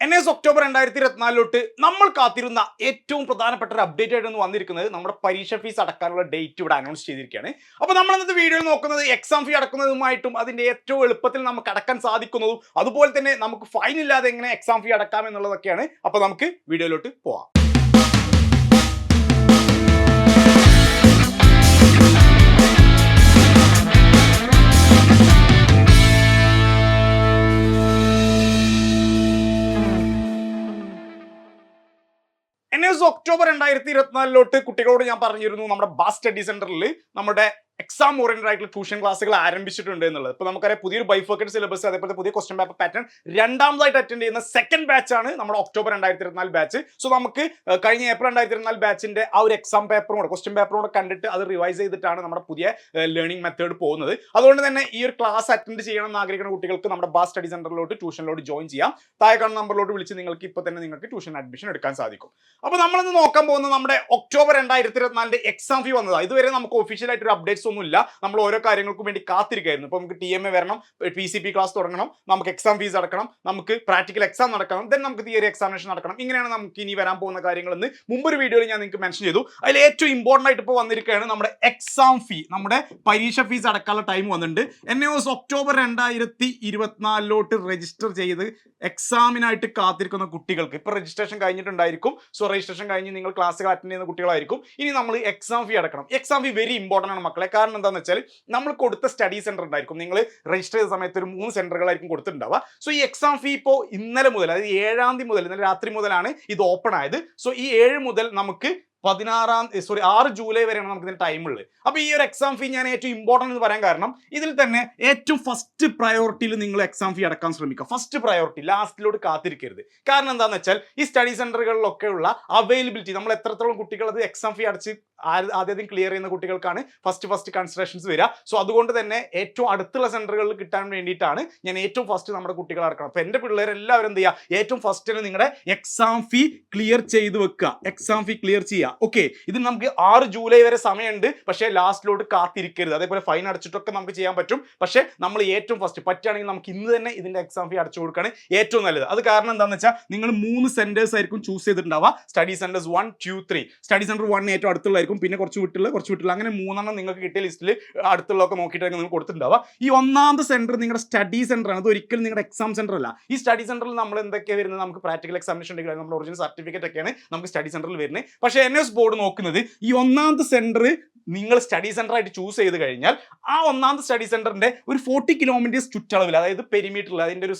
N S October രണ്ടായിരത്തി ഇരുപത്തിനാലിലോട്ട് നമ്മൾ കാത്തിരുന്ന ഏറ്റവും പ്രധാനപ്പെട്ട ഒരു അപ്ഡേറ്റ് ആയിട്ട് വന്നിരിക്കുന്നത് നമ്മുടെ പരീക്ഷ ഫീസ് അടക്കാനുള്ള ഡേറ്റ് ഇവിടെ അനൗൺസ് ചെയ്തിരിക്കുകയാണ്. അപ്പോൾ നമ്മൾ ഇന്നത്തെ വീഡിയോയിൽ നോക്കുന്നത് എക്സാം ഫീ അടക്കുന്നതുമായിട്ടും അതിന്റെ ഏറ്റവും എളുപ്പത്തിൽ നമുക്ക് അടക്കാൻ സാധിക്കുന്നതും അതുപോലെ തന്നെ നമുക്ക് ഫൈൻ ഇല്ലാതെ എങ്ങനെ എക്സാം ഫീ അടക്കാം എന്നുള്ളതൊക്കെയാണ്. അപ്പോൾ നമുക്ക് വീഡിയോയിലോട്ട് പോവാം. ഒക്ടോബർ രണ്ടായിരത്തി ഇരുപത്തിനാലിലോട്ട് കുട്ടികളോട് ഞാൻ പറഞ്ഞിരുന്നു നമ്മുടെ ബാസ് സ്റ്റഡി സെന്ററിൽ നമ്മുടെ എക്സാം ഓറിയന്റഡ് ആയിട്ടുള്ള ട്യൂഷൻ ക്ലാസ്സുകൾ ആരംഭിച്ചിട്ടുണ്ട് എന്നുള്ളത്. ഇപ്പോൾ നമുക്കറിയാം പുതിയൊരു ബൈഫോക്കറ്റ് സിലബസ് അതേപോലെ പുതിയ ക്വസ്റ്റൻ പേപ്പർ പാറ്റേൺ രണ്ടാമതായിട്ട് അറ്റൻഡ് ചെയ്യുന്ന സെക്കൻഡ് ബാച്ച് ആണ് നമ്മുടെ ഒക്ടോബർ രണ്ടായിരത്തി ഇരുപത്തിനാല് ബാച്ച് സോ നമുക്ക് കഴിഞ്ഞ ഏപ്രിൽ രണ്ടായിരത്തി ഇരുപത്തിനാല് ബാച്ചിന്റെ ആ ഒരു എക്സാം പേപ്പറും കൂടെ ക്വസ്റ്റൻ പേപ്പറും കൂടെ കണ്ടിട്ട് അത് റിവൈസ് ചെയ്തിട്ടാണ് നമ്മുടെ പുതിയ ലേണിംഗ് മെത്തേഡ് പോകുന്നത്. അതുകൊണ്ട് തന്നെ ഈ ഒരു ക്ലാസ് അറ്റൻഡ് ചെയ്യണം എന്ന് ആഗ്രഹിക്കുന്ന കുട്ടികൾക്ക് നമ്മുടെ ബാസ് സ്റ്റഡി സെന്ററിലോട്ട് ട്യൂഷനിലോട്ട് ജോയിൻ ചെയ്യാം. താഴെ കാണുന്ന നമ്പറിലോട്ട് വിളിച്ച് നിങ്ങൾക്ക് ഇപ്പോൾ തന്നെ നിങ്ങൾക്ക് ട്യൂഷൻ അഡ്മിഷൻ എടുക്കാൻ സാധിക്കും. അപ്പോൾ നമ്മളിന്ന് നോക്കാൻ പോകുന്നത് നമ്മുടെ ഒക്ടോബർ രണ്ടായിരത്തി ഇരുപത്തിനാലിന്റെ എക്സാം ഫീ വന്നതാണ് ഇതുവരെ നമുക്ക് ഒഫീഷ്യലായിട്ട് ഒരു അപ്ഡേറ്റ്സ് ഒന്നും ഇല്ല നമ്മൾ ഓരോ കാര്യങ്ങൾക്കും വേണ്ടി കാത്തിരിക്കായിരുന്നു. ഇപ്പോൾ നമുക്ക് ടി എം എ വരണം പി സി പി ക്ലാസ് തുടങ്ങണം നമുക്ക് എക്സാം ഫീസ് അടക്കണം നമുക്ക് പ്രാക്ടിക്കൽ എക്സാം നടക്കണം ദെൻ നമുക്ക് തിയറി എക്സാമിനേഷൻ നടക്കണം. ഇങ്ങനെയാണ് നമുക്ക് ഇനി വരാൻ പോകുന്ന കാര്യങ്ങളെന്ന് മുമ്പൊരു വീഡിയോയിൽ ഞാൻ നിങ്ങൾക്ക് മെൻഷൻ ചെയ്തു. അതിൽ ഏറ്റവും ഇമ്പോർട്ടന്റ് ആയിട്ട് ഇപ്പോൾ വന്നിരിക്കുകയാണ് നമ്മുടെ എക്സാം ഫീ നമ്മുടെ പരീക്ഷ ഫീസ് അടക്കാനുള്ള ടൈം വന്നിട്ടുണ്ട്. എൻ എസ് ഒക്ടോബർ രണ്ടായിരത്തി ഇരുപത്തിനാലിലോട്ട് രജിസ്റ്റർ ചെയ്ത് എക്സാമിനായിട്ട് കാത്തിരിക്കുന്ന കുട്ടികൾക്ക് ഇപ്പോൾ രജിസ്ട്രേഷൻ കഴിഞ്ഞിട്ടുണ്ടായിരിക്കും. സോ രജിസ്ട്രേഷൻ കഴിഞ്ഞ് നിങ്ങൾ ക്ലാസ്സുകൾ അറ്റൻഡ് ചെയ്യുന്ന കുട്ടികളായിരിക്കും. ഇനി നമ്മൾ എക്സാം ഫീ അടക്കണം. എക്സാം ഫീ വെരി ഇമ്പോർട്ടന്റ് ആണ് മക്കളെ. കാരണം എന്താണെന്ന് വെച്ചാൽ നമ്മൾ കൊടുത്ത സ്റ്റഡി സെന്റർ ഉണ്ടായിരിക്കും. നിങ്ങൾ രജിസ്റ്റർ ചെയ്ത സമയത്ത് ഒരു മൂന്ന് സെന്ററുകളായിരിക്കും കൊടുത്തിട്ടുണ്ടാവുക. സോ ഈ എക്സാം ഫീ ഇപ്പോൾ ഇന്നലെ മുതൽ അതായത് ഏഴാം തീയതി മുതൽ ഇന്നലെ രാത്രി മുതലാണ് ഇത് ഓപ്പൺ ആയത്. സോ ഈ ഏഴ് മുതൽ നമുക്ക് പതിനാറാം സോറി ആറ് ജൂലൈ വരെയാണ് നമുക്ക് ഇതിന് ടൈം ഉള്ളത്. അപ്പോൾ ഈ ഒരു എക്സാം ഫീ ഞാൻ ഏറ്റവും ഇമ്പോർട്ടന്റ് എന്ന് പറയാൻ കാരണം ഇതിൽ തന്നെ ഏറ്റവും ഫസ്റ്റ് പ്രയോറിറ്റിയിൽ നിങ്ങൾ എക്സാം ഫീ അടക്കാൻ ശ്രമിക്കുക. ഫസ്റ്റ് പ്രയോറിറ്റി ലാസ്റ്റിലോട്ട് കാത്തിരിക്കരുത്. കാരണം എന്താണെന്ന് വെച്ചാൽ ഈ സ്റ്റഡി സെന്ററുകളിലൊക്കെ ഉള്ള അവൈലബിലിറ്റി നമ്മൾ എത്രത്തോളം കുട്ടികൾ അത് എക്സാം ഫീ അടച്ച് ആദ്യം ക്ലിയർ ചെയ്യുന്ന കുട്ടികൾക്കാണ് ഫസ്റ്റ് ഫസ്റ്റ് കൺസിഡറേഷൻസ് വരിക. സോ അതുകൊണ്ട് തന്നെ ഏറ്റവും അടുത്തുള്ള സെന്ററുകളിൽ കിട്ടാൻ വേണ്ടിയിട്ടാണ് ഞാൻ ഏറ്റവും ഫസ്റ്റ് നമ്മുടെ കുട്ടികൾ അടക്കണം. അപ്പോൾ എന്റെ പിള്ളേരെല്ലാവരും എന്ത് ചെയ്യുക? ഏറ്റവും ഫസ്റ്റിന് നിങ്ങളുടെ എക്സാം ഫീ ക്ലിയർ ചെയ്ത് വെക്കുക. എക്സാം ഫീ ക്ലിയർ ചെയ്യുക. ഓക്കെ ഇത് നമുക്ക് ആറ് ജൂലൈ വരെ സമയമുണ്ട്. പക്ഷേ ലാസ്റ്റിലോട്ട് കാത്തിരിക്കരുത്. അതേപോലെ ഫൈൻ അടച്ചിട്ടൊക്കെ നമുക്ക് ചെയ്യാൻ പറ്റും. പക്ഷേ നമ്മൾ ഏറ്റവും ഫസ്റ്റ് പറ്റുകയാണെങ്കിൽ നമുക്ക് ഇന്ന് തന്നെ ഇതിന്റെ എക്സാം ഫീ അടച്ചു കൊടുക്കുകയാണ് ഏറ്റവും നല്ലത്. അത് കാരണം എന്താണെന്ന് വെച്ചാൽ നിങ്ങൾ മൂന്ന് സെന്റേഴ്സ് ആയിരിക്കും choose ചെയ്തിട്ടുണ്ടാവുക. Study centres one two three study centre one ഏറ്റവും അടുത്തുള്ളതായിരിക്കും. പിന്നെ കുറച്ച് വിട്ടുള്ള കുറച്ച് വിട്ടുള്ള. അങ്ങനെ മൂന്നെണ്ണം നിങ്ങൾക്ക് കിട്ടിയ ലിസ്റ്റിൽ അടുത്തുള്ളതൊക്കെ നോക്കിയിട്ടായിരിക്കും നിങ്ങൾ കൊടുത്തിട്ടുണ്ടാവുക. ഈ ഒന്നാമത്തെ സെന്റർ നിങ്ങളുടെ സ്റ്റഡി സെന്റർ ആണ്. അത് ഒരിക്കലും നിങ്ങളുടെ എക്സാം സെന്റർ അല്ല. ഈ സ്റ്റഡി സെന്ററിൽ നമ്മൾ എന്തൊക്കെയാണ് വരുന്നത്? നമുക്ക് പ്രാക്ടിക്കൽ എക്സാമിനേഷൻ ഉണ്ടെങ്കിൽ നമ്മുടെ ഒറിജിനൽ സർട്ടിഫിക്കറ്റ് ഒക്കെയാണ് നമുക്ക് സ്റ്റഡി സെന്ററിൽ വരുന്നത്. പക്ഷേ എൻ എസ് ബോർഡ് നോക്കുന്നത് ഈ ഒന്നാമത്തെ സെന്റർ നിങ്ങൾ സ്റ്റഡി സെന്റർ ആയിട്ട് ചൂസ് ചെയ്ത് കഴിഞ്ഞാൽ ആ ഒന്നാമത്തെ സ്റ്റഡി സെന്ററിന്റെ ഒരു ഫോർട്ടി കിലോമീറ്റേഴ്സ് ചുറ്റളവിൽ അതായത് പെരിമീറ്ററിൽ അതിന്റെ ഒരു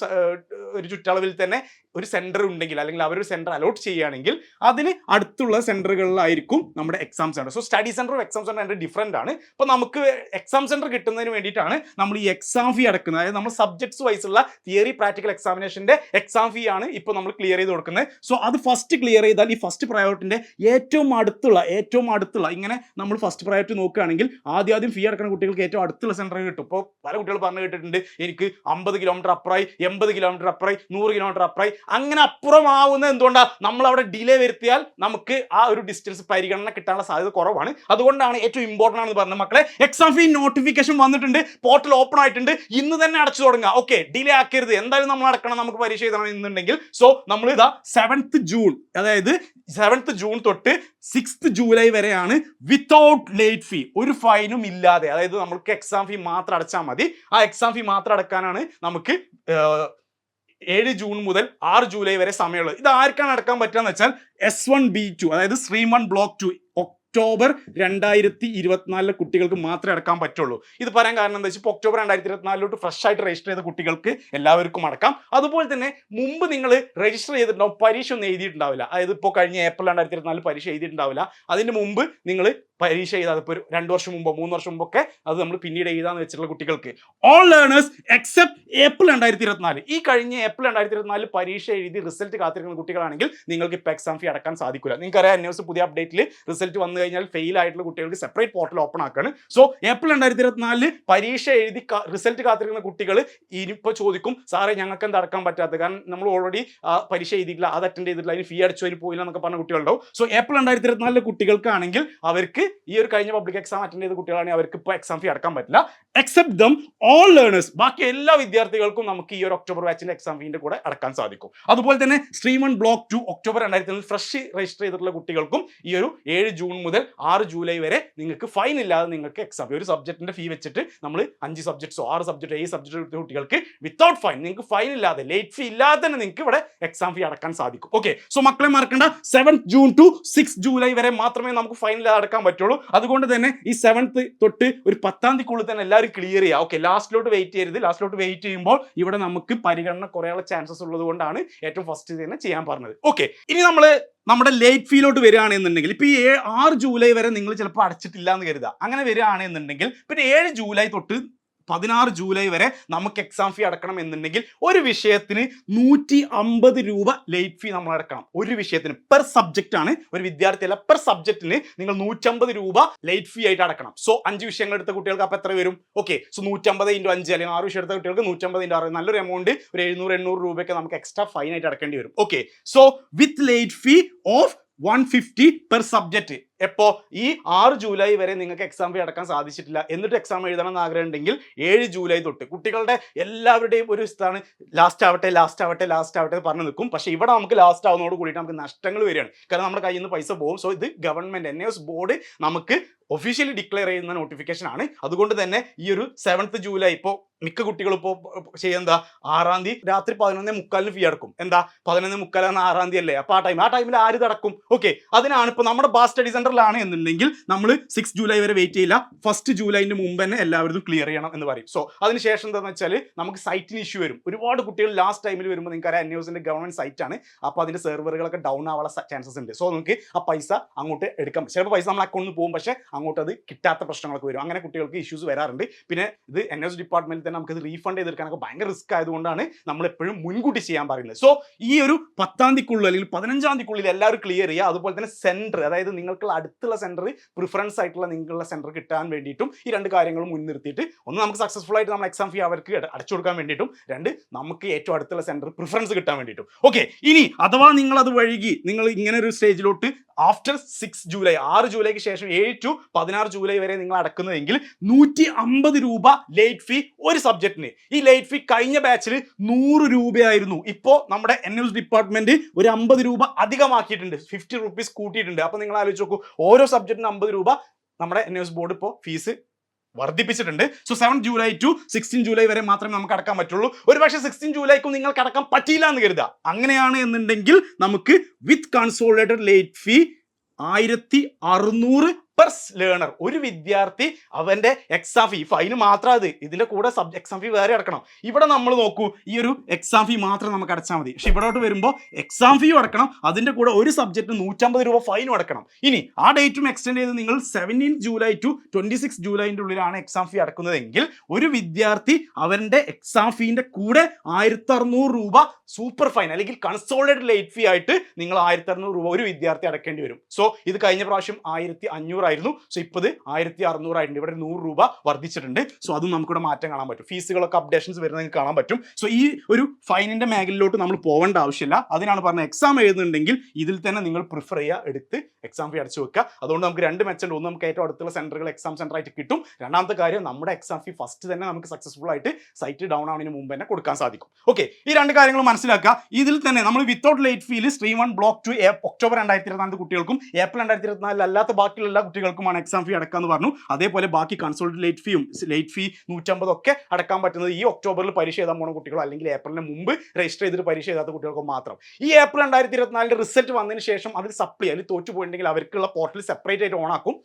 ഒരു ചുറ്റളവിൽ തന്നെ ഒരു സെന്റർ ഉണ്ടെങ്കിൽ അല്ലെങ്കിൽ അവരൊരു സെന്റർ അലോട്ട് ചെയ്യുകയാണെങ്കിൽ അതിന് അടുത്തുള്ള സെന്ററുകളിലായിരിക്കും നമ്മുടെ എക്സാം സെന്റർ സോ സ്റ്റഡി സെന്ററും എക്സാം സെന്ററും രണ്ട് ഡിഫറെന്റ് ആണ്. അപ്പോൾ നമുക്ക് എക്സാം സെന്റർ കിട്ടുന്നതിന് വേണ്ടിയിട്ടാണ് നമ്മൾ ഈ എക്സാം ഫീ അടക്കുന്നത്. അതായത് നമ്മൾ സബ്ജക്ട്സ് വൈസ് ഉള്ള തിയറി പ്രാക്ടിക്കൽ എക്സാമിനേഷന്റെ എക്സാം ഫീ ആണ് ഇപ്പോൾ നമ്മൾ ക്ലിയർ ചെയ്ത് കൊടുക്കുന്നത്. സോ അത് ഫസ്റ്റ് ക്ലിയർ ചെയ്താൽ ഈ ഫസ്റ്റ് പ്രയോറിറ്റിന്റെ ഏറ്റവും അടുത്തുള്ള ഏറ്റവും അടുത്തുള്ള ഇങ്ങനെ നമ്മൾ ഫസ്റ്റ് പ്രയോറിറ്റി നോക്കുകയാണെങ്കിൽ ആദ്യം ആദ്യം ഫീ അടക്കുന്ന കുട്ടികൾക്ക് ഏറ്റവും അടുത്തുള്ള സെന്റർ കിട്ടും. ഇപ്പോൾ പല കുട്ടികൾ പറഞ്ഞു കേട്ടിട്ടുണ്ട് എനിക്ക് അമ്പത് കിലോമീറ്റർ അപ്പുറമായി എൺപത് കിലോമീറ്റർ അപ്പുറമായി നൂറ് കിലോമീറ്റർ അപ്പുറമായി. അങ്ങനെ അപ്പുറമാവുന്നത് എന്തുകൊണ്ടാണ് നമ്മൾ അവിടെ ഡിലേ വരുത്തിയാൽ നമുക്ക് ആ ഒരു ഡിസ്റ്റൻസ് പരിഗണന കിട്ടാനുള്ള സാധ്യത കുറവാണ്. അതുകൊണ്ടാണ് ഏറ്റവും ഇമ്പോർട്ടന്റ് ആണെന്ന് പറഞ്ഞത്. മക്കളെ എക്സാം ഫീ നോട്ടിഫിക്കേഷൻ വന്നിട്ടുണ്ട് പോർട്ടൽ ഓപ്പൺ ആയിട്ടുണ്ട്. ഇന്ന് തന്നെ അടച്ചു തുടങ്ങുക. ഓക്കെ ഡിലേ ആക്കരുത്. എന്തായാലും നമ്മൾ അടക്കണം നമുക്ക് പരീക്ഷ എഴുതണം എന്നുണ്ടെങ്കിൽ സോ നമ്മൾ ഇതാ സെവൻത്ത് ജൂൺ അതായത് സെവൻത്ത് ജൂൺ തൊട്ട് സിക്സ്ത് ജൂലൈ വരെയാണ് വിത്തൗട്ട് ലേറ്റ് ഫീ ഒരു ഫൈനും ഇല്ലാതെ അതായത് നമുക്ക് എക്സാം ഫീ മാത്രം അടച്ചാൽ മതി. ആ എക്സാം ഫീ മാത്രം അടക്കാനാണ് നമുക്ക് ഏഴ് ജൂൺ മുതൽ ആറ് ജൂലൈ വരെ സമയമുള്ളത്. ഇത് ആർക്കാണ് അടക്കാൻ പറ്റുക എന്ന് വെച്ചാൽ എസ് വൺ ബി ടു അതായത് ശ്രീമൺ ബ്ലോക്ക് ടു ഒക്ടോബർ രണ്ടായിരത്തി ഇരുപത്തിനാലിലെ കുട്ടികൾക്ക് മാത്രമേ അടക്കാൻ പറ്റുള്ളൂ. ഇത് പറയാൻ കാരണം എന്താ വെച്ചാൽ ഇപ്പോൾ ഒക്ടോബർ രണ്ടായിരത്തി ഇരുപത്തിനാലിലോട്ട് ഫ്രഷ് ആയിട്ട് രജിസ്റ്റർ ചെയ്ത കുട്ടികൾക്ക് എല്ലാവർക്കും അടക്കാം. അതുപോലെ തന്നെ മുമ്പ് നിങ്ങൾ രജിസ്റ്റർ ചെയ്തിട്ടുണ്ടാവും പരീക്ഷ ഒന്നും എഴുതിയിട്ടുണ്ടാവില്ല. അതായത് ഇപ്പോൾ കഴിഞ്ഞ ഏപ്രിൽ രണ്ടായിരത്തി ഇരുപത്തിനാലിൽ പരീക്ഷ എഴുതിയിട്ടുണ്ടാവില്ല. അതിന് മുമ്പ് നിങ്ങൾ പരീക്ഷ എഴുതാതെ ഇപ്പോൾ രണ്ട് വർഷം മുമ്പോ മൂന്ന് വർഷം മുമ്പൊക്കെ അത് നമ്മൾ പിന്നീട് എഴുതാന്ന് വെച്ചിട്ടുള്ള കുട്ടികൾക്ക്. ഓൾ ലേണേഴ്സ് എക്സെപ്റ്റ് ഏപ്രിൽ രണ്ടായിരത്തി ഇരുപത്തിനാല് ഈ കഴിഞ്ഞ ഏപ്രിൽ രണ്ടായിരത്തി ഇരുപത്തിനാല് പരീക്ഷ എഴുതി റിസൾട്ട് കാത്തിരിക്കുന്ന കുട്ടികളാണെങ്കിൽ നിങ്ങൾക്ക് ഇപ്പോൾ എക്സാം ഫീ അടക്കാൻ സാധിക്കില്ല നിങ്ങൾക്കറിയാം ന്യൂസ് പുതിയ അപ്ഡേറ്റിൽ റിസൾട്ട് വന്നു കഴിഞ്ഞാൽ ഫെയിൽ ആയിട്ടുള്ള കുട്ടികൾക്ക് സെപ്പറേറ്റ് പോർട്ടൽ ഓപ്പൺ ആക്കാണ്. സോ ഏപ്രിൽ രണ്ടായിരത്തി ഇരുപത്തിനാലിൽ പരീക്ഷ എഴുതി റിസൾട്ട് കാത്തിരിക്കുന്ന കുട്ടികൾ ഇനിയിപ്പോൾ ചോദിക്കും സാറേ ഞങ്ങൾക്ക് എന്താ അടക്കാൻ പറ്റാത്തത്? കാരണം നമ്മൾ ഓൾറെഡി പരീക്ഷ എഴുതിയിട്ടില്ല അത് അറ്റൻഡ് ചെയ്തിട്ടില്ല അതിന് ഫീ അടിച്ചു അതിന് പോയില്ല എന്നൊക്കെ പറഞ്ഞ കുട്ടികളുണ്ടാവും. സോ ഏപ്രിൽ രണ്ടായിരത്തി ഇരുപത്തിനാലിലെ കുട്ടികൾക്കാണെങ്കിൽ അവർക്ക് ഈ ഒരു കഴിഞ്ഞ പബ്ലിക് എക്സാം അറ്റൻഡ് ചെയ്ത കുട്ടികളാണെങ്കിൽ അവർക്ക് ഇപ്പോൾ എക്സാം ഫീ അടക്കാൻ പറ്റില്ല. എക്സെപ്റ്റ് ദം ഓൾ ലേണേഴ്സ് ബാക്കി എല്ലാ വിദ്യാർത്ഥികൾക്കും നമുക്ക് ഈ ഒരു ഒക്ടോബർ ബാച്ചിന്റെ എക്സാം ഫീന്റെ കൂടെ അടക്കാൻ സാധിക്കും. അതുപോലെ തന്നെ stream one block two October രണ്ടായിരത്തി ഫ്രഷ് രജിസ്റ്റർ ചെയ്തിട്ടുള്ള കുട്ടികൾക്കും ഈ ഒരു ഏഴ് ജൂൺ മുതൽ ആറ് ജൂലൈ വരെ നിങ്ങൾക്ക് ഫൈൻ ഇല്ലാതെ നിങ്ങൾക്ക് എക്സാം ഒരു സബ്ജക്റ്റിന്റെ ഫീ വെച്ചിട്ട് നമ്മൾ അഞ്ച് സബ്ജക്ട്സോ ആറ് സബ്ജക്റ്റ് ഏഴ് സബ്ജക്റ്റ് എടുത്ത കുട്ടികൾക്ക് വിത്തൗട്ട് ഫൈൻ നിങ്ങൾക്ക് ഫൈൻ ഇല്ലാതെ ലേറ്റ് ഫീ ഇല്ലാതെ തന്നെ നിങ്ങൾക്ക് ഇവിടെ എക്സാം ഫീ അടക്കാൻ സാധിക്കും. ഓക്കെ സോ മക്കളെ മറക്കേണ്ട seventh June to six July വരെ മാത്രമേ നമുക്ക് ഫൈൻ ഇല്ലാതെ അടക്കാൻ പറ്റുള്ളൂ. അതുകൊണ്ട് തന്നെ ഈ സെവൻത്ത് തൊട്ട് ഒരു പത്താം തീയതിക്കുള്ളിൽ തന്നെ എല്ലാവരും ക്ലിയർ ചെയ്യുക. ഓക്കെ ലാസ്റ്റിലോട്ട് വെയിറ്റ് ചെയ്യരുത്. ലാസ്റ്റിലോട്ട് വെയിറ്റ് ചെയ്യുമ്പോൾ ഇവിടെ നമുക്ക് പരിഗണന കുറയാനുള്ള ചാൻസസ് ഉള്ളത് കൊണ്ടാണ് ഏറ്റവും ഫസ്റ്റ് തന്നെ ചെയ്യാൻ പറഞ്ഞത്. ഓക്കെ ഇനി നമ്മൾ നമ്മുടെ ലേറ്റ് ഫീലോട്ട് വരികയാണെന്നുണ്ടെങ്കിൽ ഇപ്പൊ ഈ ആറ് ജൂലൈ വരെ നിങ്ങൾ ചിലപ്പോൾ അടച്ചിട്ടില്ല എന്ന് കരുതുക. അങ്ങനെ വരികയാണെന്നുണ്ടെങ്കിൽ പിന്നെ ഏഴ് ജൂലൈ തൊട്ട് പതിനാറ് ജൂലൈ വരെ നമുക്ക് എക്സാം ഫീ അടക്കണം എന്നുണ്ടെങ്കിൽ ഒരു വിഷയത്തിന് നൂറ്റി അമ്പത് രൂപ ലേറ്റ് ഫീ നമ്മൾ അടക്കണം. ഒരു വിഷയത്തിന് പെർ സബ്ജക്റ്റ് ആണ്. ഒരു വിദ്യാർത്ഥി അല്ല പെർ സബ്ജക്റ്റിന് നിങ്ങൾ നൂറ്റമ്പത് രൂപ ലേറ്റ് ഫീ ആയിട്ട് അടക്കണം. സോ അഞ്ച് വിഷയങ്ങൾ എടുത്ത കുട്ടികൾക്ക് അപ്പോൾ എത്ര വരും? ഓക്കെ സോ നൂറ്റമ്പത് ഇന്റു അഞ്ച് അല്ലെങ്കിൽ ആറ് വിഷയം എടുത്ത കുട്ടികൾക്ക് നൂറ്റമ്പത് ഇന്റു ആറ്. നല്ലൊരു എമൗണ്ട് ഒരു എഴുന്നൂറ് എണ്ണൂറ് രൂപയൊക്കെ നമുക്ക് എക്സ്ട്രാ ഫൈൻ ആയിട്ട് അടക്കേണ്ടി വരും. Okay so with late fee of one fifty per subject എപ്പോ? ഈ ആറ് ജൂലൈ വരെ നിങ്ങൾക്ക് എക്സാം ഫീ അടക്കാൻ സാധിച്ചിട്ടില്ല. എന്നിട്ട് എക്സാം എഴുതണം എന്ന് ആഗ്രഹം ഉണ്ടെങ്കിൽ ഏഴ് ജൂലൈ തൊട്ട് കുട്ടികളുടെ എല്ലാവരുടെയും ഒരു ഇതാണ് ലാസ്റ്റ് ആവട്ടെ ലാസ്റ്റ് ആവട്ടെ ലാസ്റ്റ് ആവട്ടെ പറഞ്ഞു നിൽക്കും. പക്ഷേ ഇവിടെ നമുക്ക് ലാസ്റ്റ് ആവുന്നതോട് കൂടിയിട്ട് നമുക്ക് നഷ്ടങ്ങൾ വരികയാണ്. കാരണം നമ്മുടെ കയ്യിൽ നിന്ന് പൈസ പോകും. സോ ഇത് ഗവൺമെന്റ് എൻ എസ് ബോർഡ് നമുക്ക് ഒഫീഷ്യലി ഡിക്ലെയർ ചെയ്യുന്ന നോട്ടിഫിക്കേഷൻ ആണ്. അതുകൊണ്ട് തന്നെ ഈ ഒരു സെവൻത്ത് ജൂലൈ ഇപ്പോൾ മിക്ക കുട്ടികളും ഇപ്പോൾ ചെയ്യുന്നതാ ആറാം തീയതി രാത്രി പതിനൊന്നേ മുക്കാലിന് ഫീ അടക്കും. എന്താ? പതിനൊന്നേ മുക്കാലാണ് ആറാം തീയതി അല്ലേ? അപ്പോൾ ആ ടൈം ആ ടൈമിൽ ആര് നടക്കും? ഓക്കെ അതിനാണ് ഇപ്പോൾ നമ്മുടെ ബാസ് സ്റ്റഡി സെന്ററിലാണ് എന്നുണ്ടെങ്കിൽ നമ്മൾ സിക്സ് ജൂലൈ വരെ വെയിറ്റ് ചെയ്യില്ല. ഫസ്റ്റ് ജൂലൈന്റെ മുമ്പ് തന്നെ എല്ലാവരും ക്ലിയർ ചെയ്യണം എന്ന് പറയും. സോ അതിനുശേഷം എന്താണെന്ന് വെച്ചാൽ നമുക്ക് സൈറ്റിന് ഇഷ്യൂ വരും. ഒരുപാട് കുട്ടികൾ ലാസ്റ്റ് ടൈമിൽ വരുമ്പോൾ നിങ്ങൾക്ക് അറിയാം ഗവൺമെന്റ് സൈറ്റ് ആണ്. അപ്പോൾ അതിന്റെ സെർവറുകളൊക്കെ ഡൗൺ ആവാനുള്ള ചാൻസസ് ഉണ്ട്. സോ നമുക്ക് ആ പൈസ അങ്ങോട്ട് എടുക്കാം. ചിലപ്പോൾ പൈസ നമ്മൾ അക്കൗണ്ടിൽ പോകും. പക്ഷേ അങ്ങോട്ട് അത് കിട്ടാത്ത പ്രശ്നങ്ങളൊക്കെ വരും. അങ്ങനെ കുട്ടികൾക്ക് ഇഷ്യൂസ് വരാറുണ്ട്. പിന്നെ ഇത് എൻ എസ് ഡിപ്പാർട്ട്മെന്റിൽ തന്നെ നമുക്ക് ഇത് റീഫണ്ട് ചെയ്തെടുക്കാനൊക്കെ ഭയങ്കര റിസ്ക് ആയതുകൊണ്ടാണ് നമ്മൾ എപ്പോഴും മുൻകൂട്ടി ചെയ്യാൻ പറയുന്നത്. സോ ഈ ഒരു പത്താം തീയതിക്കുള്ളിൽ അല്ലെങ്കിൽ പതിനഞ്ചാം തീയതിക്കുള്ളിൽ എല്ലാവരും ക്ലിയർ ചെയ്യുക. അതുപോലെ തന്നെ സെന്റർ അതായത് നിങ്ങൾക്കുള്ള അടുത്തുള്ള സെന്റർ പ്രിഫറൻസ് ആയിട്ടുള്ള നിങ്ങൾക്കുള്ള സെന്റർ കിട്ടാൻ വേണ്ടിയിട്ടും ഈ രണ്ട് കാര്യങ്ങളും മുൻനിർത്തിയിട്ട് ഒന്ന് നമുക്ക് സക്സസ്ഫുൾ ആയിട്ട് നമ്മൾ എക്സാം ഫീ അവർക്ക് അടച്ചു കൊടുക്കാൻ വേണ്ടിയിട്ടും രണ്ട് നമുക്ക് ഏറ്റവും അടുത്തുള്ള സെന്റർ പ്രിഫറൻസ് കിട്ടാൻ വേണ്ടിയിട്ടും. ഓക്കെ ഇനി അഥവാ നിങ്ങൾ അത് വഴുകി നിങ്ങൾ ഇങ്ങനെ ഒരു സ്റ്റേജിലോട്ട് ആഫ്റ്റർ സിക്സ് ജൂലൈ ആറ് ജൂലൈക്ക് ശേഷം ഏഴ് ടു പതിനാറ് ജൂലൈ വരെ നിങ്ങൾ അടക്കുന്നതെങ്കിൽ നൂറ്റി അമ്പത് രൂപ ലേറ്റ് ഫീ ഒരു സബ്ജക്റ്റിന് ഈ ലേറ്റ് ഫീ കഴിഞ്ഞ ബാച്ചിൽ നൂറ് രൂപയായിരുന്നു. ഇപ്പോൾ നമ്മുടെ എൻ എസ് ഡിപ്പാർട്ട്മെന്റ് ഒരു അമ്പത് രൂപ അധികമാക്കിയിട്ടുണ്ട്. ഫിഫ്റ്റി റുപ്പീസ് കൂട്ടിയിട്ടുണ്ട്. അപ്പോൾ നിങ്ങൾ ആലോചിച്ച് നോക്കൂ. ഓരോ സബ്ജക്റ്റിന് അമ്പത് രൂപ നമ്മുടെ എൻ എസ് ബോർഡ് ഇപ്പോൾ ഫീസ് വർദ്ധിപ്പിച്ചിട്ടുണ്ട്. So seven July to sixteen July വരെ മാത്രമേ നമുക്ക് അടക്കാൻ പറ്റുള്ളൂ. ഒരു പക്ഷേ സിക്സ്റ്റീൻ ജൂലൈക്കും നിങ്ങൾക്ക് അടക്കാൻ പറ്റിയില്ല എന്ന് കരുതുക. അങ്ങനെയാണ് എന്നുണ്ടെങ്കിൽ നമുക്ക് വിത്ത് കൺസോളിഡേറ്റഡ് ലേറ്റ് ഫീ ആയിരത്തി അറുന്നൂറ് പെർ ലേണർ ഒരു വിദ്യാർത്ഥി അവന്റെ എക്സാം ഫീ ഫൈന് മാത്രം അത്. ഇതിന്റെ കൂടെ സബ് എക്സാം ഫീ വേറെ അടക്കണം. ഇവിടെ നമ്മൾ നോക്കൂ ഈ ഒരു എക്സാം ഫീ മാത്രം നമുക്ക് അടച്ചാൽ മതി. പക്ഷെ ഇവിടോട്ട് വരുമ്പോൾ എക്സാം ഫീ അടക്കണം അതിന്റെ കൂടെ ഒരു സബ്ജക്റ്റ് നൂറ്റമ്പത് രൂപ ഫൈനും അടക്കണം. ഇനി ആ ഡേറ്റും എക്സ്റ്റെൻഡ് ചെയ്ത് നിങ്ങൾ seventeen July to twenty six ജൂലൈന്റെ ഉള്ളിലാണ് എക്സാം ഫീ അടക്കുന്നതെങ്കിൽ ഒരു വിദ്യാർത്ഥി അവന്റെ എക്സാം ഫീന്റെ കൂടെ ആയിരത്തി അറുന്നൂറ് രൂപ സൂപ്പർ ഫൈൻ അല്ലെങ്കിൽ കൺസോൾട്ടഡ് ലേറ്റ് ഫീ ആയിട്ട് നിങ്ങൾ ആയിരത്തി അറുന്നൂറ് രൂപ ഒരു വിദ്യാർത്ഥി അടക്കേണ്ടി വരും. സോ ഇത് കഴിഞ്ഞ പ്രാവശ്യം ആയിരത്തി അഞ്ഞൂറായിരുന്നു സോ ഇപ്പോൾ ആയിരത്തി അറുന്നൂറായിട്ടുണ്ട് ഇവിടെ നൂറ് രൂപ വർദ്ധിച്ചിട്ടുണ്ട്. സോ അതും നമുക്കിവിടെ മാറ്റം കാണാൻ പറ്റും. ഫീസുകളൊക്കെ അപ്ഡേഷൻസ് വരുന്നത് നിങ്ങൾക്ക് കാണാൻ പറ്റും. സോ ഈ ഒരു ഫൈനിന്റെ മേഖലയിലോട്ട് നമ്മൾ പോകേണ്ട ആവശ്യമില്ല. അതിനാണ് പറഞ്ഞത് എക്സാം എഴുതുന്നുണ്ടെങ്കിൽ ഇതിൽ തന്നെ നിങ്ങൾ പ്രിഫർ ചെയ്യുക എടുത്ത് എക്സാം ഫീ അടച്ചു വെക്കുക. അതുകൊണ്ട് നമുക്ക് രണ്ട് മെച്ചുണ്ട് ഒന്ന് നമുക്ക് ഏറ്റവും അടുത്തുള്ള സെന്ററുകൾ എക്സാം സെന്റർ ആയിട്ട് കിട്ടും. രണ്ടാമത്തെ കാര്യം നമ്മുടെ എക്സാം ഫീ ഫസ്റ്റ് തന്നെ നമുക്ക് സക്സസ്ഫുൾ ആയിട്ട് സൈറ്റ് ഡൗൺ ആവുന്നതിന് മുമ്പ് തന്നെ കൊടുക്കാൻ സാധിക്കും. ഓക്കെ ഈ രണ്ട് കാര്യങ്ങൾ മനസ്സിലാക്കുക. ഇതിൽ തന്നെ നമ്മൾ without late feel stream one block two October രണ്ടായിരത്തി ഇരുപത്തിനാല് കുട്ടികൾക്കും ഏപ്രിൽ രണ്ടായിരത്തി ഇരുപത്തിനാലിൽ അല്ലാത്ത ബാക്കിയുള്ള എല്ലാ കുട്ടികൾക്കുമാണ് എക്സാം ഫീ അടക്കാന്ന് പറഞ്ഞു. അതേപോലെ ബാക്കി കൺസോൾട്ട് ലേറ്റ് ഫീയും ലേറ്റ് ഫീ നൂറ്റമ്പത് ഒക്കെ അടക്കാൻ പറ്റുന്നത് ഈ ഒക്ടോബറിൽ പരീക്ഷ എഴുതാൻ പോണ കുട്ടികളോ അല്ലെങ്കിൽ ഏപ്രിലിന് മുമ്പ് രജിസ്റ്റർ ചെയ്തിട്ട് പരീക്ഷ എഴുതാത്ത കുട്ടികൾക്ക് മാത്രം. ഈ ഏപ്രിൽ രണ്ടായിരത്തി ഇരുപത്തിനാലിന്റെ റിസൾട്ട് വന്നതിന് ശേഷം അതിൽ സപ്ലി അതിൽ തോറ്റു പോയിട്ടുണ്ടെങ്കിൽ അവർക്കുള്ള പോർട്ടൽ സെപ്പറേറ്റ് ആയിട്ട് ഓൺ ആക്കും.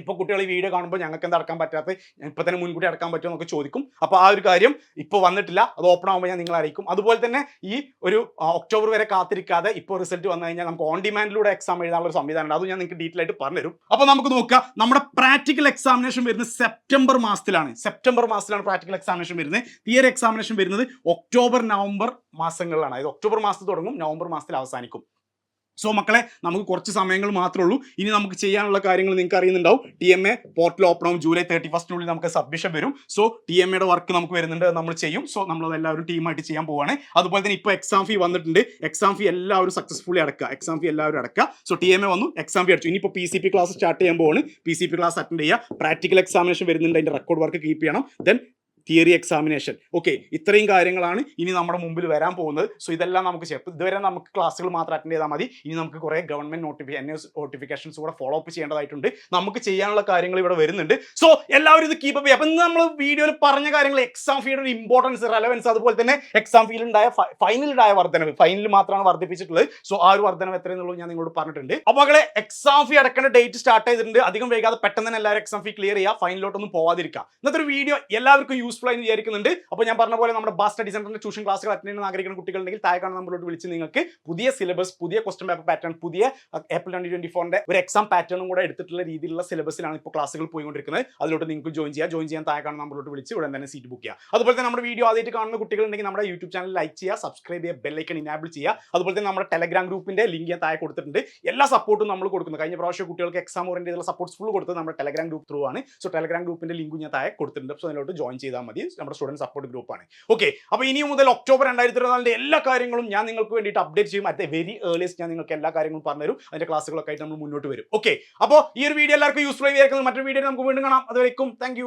ഇപ്പോൾ കുട്ടികൾ ഈ വീഡിയോ കാണുമ്പോൾ ഞങ്ങൾക്ക് എന്താ അടക്കാൻ പറ്റാത്ത ഇപ്പം തന്നെ മുൻകൂട്ടി അടക്കാൻ പറ്റുമോ എന്നൊക്കെ ചോദിക്കും. അപ്പോൾ ആ ഒരു കാര്യം ഇപ്പോൾ വന്നിട്ടില്ല. അത് ഓപ്പൺ ആകുമ്പോൾ ഞാൻ നിങ്ങളെ അറിയിക്കും. അതുപോലെ തന്നെ ഈ ഒരു ഒക്ടോബർ വരെ കാത്തിരിക്കാതെ ഇപ്പോൾ റിസൾട്ട് വന്നു കഴിഞ്ഞാൽ നമുക്ക് ഓൺ ഡിമാൻഡിലൂടെ എക്സാം എഴുതാനുള്ള ഒരു സംവിധാനം ഉണ്ട് അത് ഞാൻ നിങ്ങൾക്ക് ഡീറ്റെയിൽ ആയിട്ട് പറഞ്ഞുതരും. അപ്പോൾ നമുക്ക് നോക്കാം. നമ്മുടെ പ്രാക്ടിക്കൽ എക്സാമിനേഷൻ വരുന്നത് സെപ്റ്റംബർ മാസത്തിലാണ്. സെപ്റ്റംബർ മാസത്തിലാണ് പ്രാക്ടിക്കൽ എക്സാമിനേഷൻ വരുന്നത്. തിയറി എക്സാമിനേഷൻ വരുന്നത് ഒക്ടോബർ നവംബർ മാസങ്ങളിലാണ്. അതായത് ഒക്ടോബർ മാസത്തിൽ തുടങ്ങും നവംബർ മാസത്തിൽ അവസാനിക്കും. സോ മക്കളെ നമുക്ക് കുറച്ച് സമയങ്ങൾ മാത്രമേ ഉള്ളൂ. ഇനി നമുക്ക് ചെയ്യാനുള്ള കാര്യങ്ങൾ നിങ്ങൾക്ക് അറിയുന്നുണ്ടാവും. T M A portal open ആവും. ജൂലൈ തേർട്ടി ഫസ്റ്റിനുള്ളിൽ നമുക്ക് സബ്മിഷൻ വരും. സോ ടി എം എയുടെ വർക്ക് നമുക്ക് വരുന്നുണ്ട്. നമ്മൾ ചെയ്യും. സോ നമ്മൾ എല്ലാവരും ടീമായിട്ട് ചെയ്യാൻ പോവാണ്. അതുപോലെ തന്നെ ഇപ്പോൾ എക്സാം ഫീ വന്നിട്ടുണ്ട്. എക്സാം ഫീ എല്ലാവരും സക്സസ്ഫുള്ളി അടക്കുക. എക്സാം ഫീ എല്ലാവരും അടക്കുക. സോ ടി എം എ വന്നു. എക്സാം ഫീ അടിച്ചു. ഇനിയിപ്പോൾ P C P class start ചെയ്യാൻ പോവാണ്. P C P class attend ചെയ്യുക. പ്രാക്ടിക്കൽ എക്സാമിനേഷൻ വരുന്നുണ്ട്. അതിന്റെ റെക്കോർഡ് വർക്ക് കീപ്പ് ചെയ്യണം. ദെൻ തിയറി എക്സാമിനേഷൻ ഓക്കെ ഇത്രയും കാര്യങ്ങളാണ് ഇനി നമ്മുടെ മുമ്പിൽ വരാൻ പോകുന്നത്. സോ ഇതെല്ലാം നമുക്ക് ചെയ്യാം. ഇതുവരെ നമുക്ക് ക്ലാസ്സുകൾ മാത്രം അറ്റൻഡ് ചെയ്താൽ മതി. ഇനി നമുക്ക് കുറേ ഗവൺമെന്റ് നോട്ടിഫി എൻ എസ് നോട്ടിഫിക്കേഷൻസ് കൂടെ ഫോളോ അപ്പ് ചെയ്യേണ്ടതായിട്ടുണ്ട്. നമുക്ക് ചെയ്യാനുള്ള കാര്യങ്ങൾ ഇവിടെ വരുന്നുണ്ട്. സോ എല്ലാവരും ഇത് കീപ്പ് ചെയ്യാം അപ്പം ഇന്ന് നമ്മൾ വീഡിയോയിൽ പറഞ്ഞ കാര്യങ്ങൾ എക്സാം ഫീയുടെ ഇമ്പോർട്ടൻസ് റെലവൻസ് അതുപോലെ തന്നെ എക്സാം ഫീൽഡ് ഉണ്ടായ ഫൈനലുണ്ടായ വർധനവ് ഫൈനൽ മാത്രമാണ് വർദ്ധിപ്പിച്ചിട്ടുള്ളത്. സോ ആ ഒരു വർധനവ് എത്രയെന്നുള്ളത് ഞാൻ നിങ്ങളോട് പറഞ്ഞിട്ടുണ്ട്. അപ്പോൾ മകളെ എക്സാം ഫീ അടക്കേണ്ട ഡേറ്റ് സ്റ്റാർട്ട് ചെയ്തിട്ടുണ്ട്. അധികം വൈകാതെ പെട്ടെന്ന് തന്നെ എല്ലാവരും എക്സാം ഫീ ക്ലിയർ ചെയ്യുക. ഫൈനലോട്ടൊന്നും പോവാതിരിക്കുക. ഇന്നത്തെ ഒരു വീഡിയോ എല്ലാവർക്കും യൂസ്ഫുൾ ആയി വിചാരിക്കുന്നുണ്ട്. അപ്പോൾ ഞാൻ പറഞ്ഞ പോലെ നമ്മുടെ ബാസ് സ്റ്റഡി സെന്ററിന്റെ ട്യൂഷൻ ക്ലാസ്സുകൾ അറ്റൻഡ് ചെയ്യുന്ന ആഗ്രഹിക്കുന്ന കുട്ടികളുണ്ടെങ്കിൽ താഴെ കാണുന്ന നമ്മളോട് വിളിച്ച് നിങ്ങൾക്ക് പുതിയ സിലബസ് പുതിയ ക്വസ്റ്റൻ പേപ്പർ പാറ്റേൺ പുതിയ ഏപ്രിൽ ട്വന്റി ട്വന്റി ഫോറിന്റെ ഒരു എക്സാം പാറ്റേണും കൂടെ എടുത്തിട്ടുള്ള രീതിയിലുള്ള സിലബസിലാണ് ഇപ്പോൾ ക്ലാസ്സുകൾ പോയിക്കൊണ്ടിരിക്കുന്നത്. അതിലോട്ട് നിങ്ങൾക്ക് ജോയിൻ ചെയ്യാം. ജോയിൻ ചെയ്യാൻ താഴെ കാണുന്ന നമ്മളോട് വിളിച്ച് ഉടൻ തന്നെ സീറ്റ് ബുക്ക് ചെയ്യുക. അതുപോലെ തന്നെ നമ്മുടെ വീഡിയോ ആദ്യമായിട്ട് കാണുന്ന കുട്ടികളുണ്ടെങ്കിൽ നമ്മുടെ യൂട്യൂബ് ചാനൽ ലൈക്ക് ചെയ്യുക സബ്സ്ക്രൈബ് ചെയ്യുക ബെല്ലൈക്കൺ ഇനാബിൾ ചെയ്യുക. അതുപോലെ തന്നെ നമ്മുടെ ടെലഗ്രാം ഗ്രൂപ്പിന്റെ ലിങ്ക് ഞാൻ താഴെ കൊടുത്തിട്ടുണ്ട്. എല്ലാ സപ്പോർട്ടും നമ്മൾ കൊടുക്കുന്നു. കഴിഞ്ഞ പ്രാവശ്യം കുട്ടികൾക്ക് എക്സാം ഓറിയന്റ് ചെയ്തുള്ള സപ്പോർട്ട്സ് ഫുൾ കൊടുത്തത് നമ്മുടെ ടെലഗ്രാം ഗ്രൂപ്പ് ത്രൂ ആണ്. സോ ടെലഗ്രാം ഗ്രൂപ്പിന്റെ ലിങ്ക് ഞാൻ താഴെ കൊടുത്തിട്ടുണ്ട്. സോ അതിലോട്ട് ജോയിൻ ചെയ്താൽ മതി. നമ്മുടെ സ്റ്റുഡന്റ് സപ്പോർട്ട് ഗ്രൂപ്പാണ് ഓക്കെ അപ്പോൾ ഇനി മുതൽ ഒക്ടോബർ രണ്ടായിരത്തി ഇരുപത്തിനാലിന്റെ എല്ലാ കാര്യങ്ങളും ഞാൻ നിങ്ങൾക്ക് വേണ്ടിയിട്ട് അപ്ഡേറ്റ് ചെയ്യും. അറ്റ് വെരി ഏർലിയസ്റ്റ് ഞാൻ നിങ്ങൾക്ക് എല്ലാ കാര്യങ്ങളും പറഞ്ഞുതരും അതിന്റെ ക്ലാസ്സുകളൊക്കെ ആയിട്ട് നമ്മൾ മുന്നോട്ട് വരും. ഓക്കെ അപ്പോൾ ഈ ഒരു വീഡിയോ എല്ലാവർക്കും യൂസ്ഫുൾ ആയി മറ്റൊരു വീഡിയോ നമുക്ക് വീണ്ടും കാണാം. അതുവരേക്കും താങ്ക്